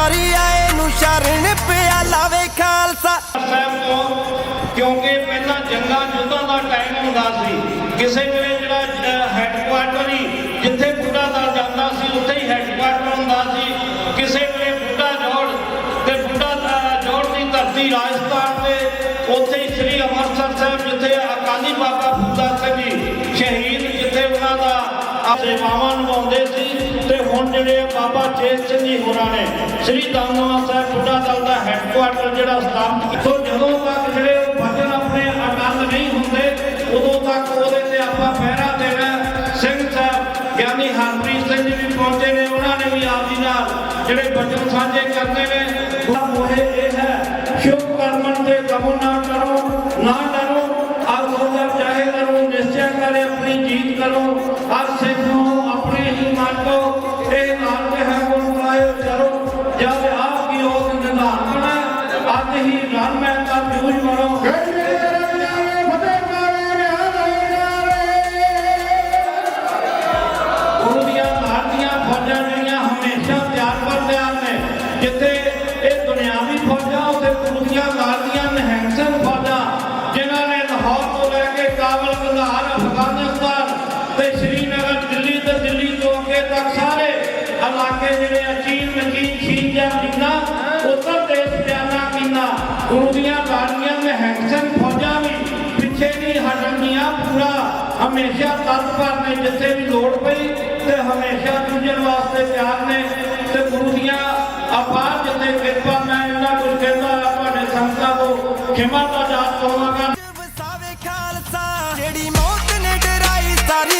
ਵਾਰੀ ਆਏ ਨੂੰ ਸ਼ਰਨ ਪਿਆ ਲਾਵੇ ਖਾਲਸਾ। ਸਾਹਿਬ ਤੋਂ, ਕਿਉਂਕਿ ਪਹਿਲਾਂ ਜੰਗਾਂ ਯੁੱਧਾਂ ਦਾ ਟਾਈਮ ਹੁੰਦਾ ਸੀ। ਕਿਸੇ ਵੇਲੇ ਜਿਹੜਾ ਹੈੱਡਕੁਆਰਟਰ ਹੀ ਜਿੱਥੇ ਬੁੱਢਾ ਦਲ ਜਾਂਦਾ ਸੀ, ਉੱਥੇ ਹੀ ਹੈੱਡਕੁਆਰਟਰ ਹੁੰਦਾ ਸੀ। ਕਿਸੇ ਵੇਲੇ ਬੁੱਢਾ ਜੋੜ ਤੇ ਬੁੱਢਾ ਜੋੜ ਦੀ ਧਰਤੀ ਰਾਜਸਥਾਨ ਤੇ, ਉੱਥੇ ਹੀ ਸ੍ਰੀ ਅੰਮ੍ਰਿਤਸਰ ਸਾਹਿਬ ਜਿੱਥੇ ਅਕਾਲੀ ਬਾਬਾ ਬੁੱਢਾ ਸਿੰਘ ਜੀ ਸ਼ਹੀਦ, ਜਿੱਥੇ ਉਹਨਾਂ ਦਾ ਸੇਵਾਵਾਂ ਨਿਭਾਉਂਦੇ ਸੀ। ਤੇ ਹੁਣ ਜਿਹੜੇ ਬਾਬਾ ਚੇਤ ਸਿੰਘ ਜੀ ਹੋਰਾਂ ਨੇ ਸ੍ਰੀ ਦਮਦਮਾ ਸਾਹਿਬ ਬੁੱਢਾ ਦਲ ਦਾ ਹੈੱਡਕੁਆਰਟਰ ਜਿਹੜਾ ਸਥਾਪਿਤ ਸੋ ਜਦੋਂ ਤੱਕ ਜਿਹੜੇ ਉਹ ਵਚਨ ਆਪਣੇ ਅਟਲ ਨਹੀਂ ਹੁੰਦੇ, ਉਦੋਂ ਤੱਕ ਉਹਦੇ ਤੇ ਆਪਾਂ ਪਹਿਰਾ ਦੇਣਾ ਸਿੰਘ ਸਾਹਿਬ, ਗਿਆਨੀ ਹਰਪ੍ਰੀਤ ਸਿੰਘ ਜੀ ਵੀ ਪਹੁੰਚੇ ਨੇ, ਉਹਨਾਂ ਨੇ ਵੀ ਆਪ ਜੀ ਨਾਲ ਜਿਹੜੇ ਵਚਨ ਸਾਂਝੇ ਕਰਨੇ ਨੇ। ਉਹਦਾ ਇਹ ਹੈ ਸ਼ੁਭ ਅਫਗਾਨਿਸਤਾਨ ਤੇ ਸ਼੍ਰੀਨਗਰ ਦਿੱਲੀ ਤੇ ਦਿੱਲੀ ਤੋਂ ਅੱਗੇ ਤੱਕ ਸਾਰੇ ਇਲਾਕੇ ਜਿਹੜੇ ਆ ਗੁਰੂ ਦੀਆਂ ਬਾਣੀਆਂ ਮਹਿਕਸਨ ਫੌਜਾਂ ਵੀ ਪਿੱਛੇ ਨਹੀਂ ਹਟਣਗੀਆਂ ਪੂਰਾ ਹਮੇਸ਼ਾ ਤਤਪਰ ਨੇ ਜਿੱਥੇ ਵੀ ਲੋੜ ਪਈ ਤੇ ਹਮੇਸ਼ਾ ਦੂਜਨ ਵਾਸਤੇ ਤਿਆਰ ਨੇ ਤੇ ਗੁਰੂ ਦੀਆਂ ਆਪਾਰ ਜਿੱਤੇ ਕਿਰਪਾ, ਮੈਂ ਇਹਨਾਂ ਕੁਝ ਕਹਿੰਦਾ, ਤੁਹਾਡੇ ਸੰਗਤਾਂ ਤੋਂ ਖਿਮਾ ਦਾ ਦਾਤ ਪਾਵਾਂਗਾ। ਵਸਾਵੇ ਖਾਲਸਾ, ਜਿਹੜੀ ਮੌਤ ਨੇ ਡਰਾਈ ਸਾਰੀ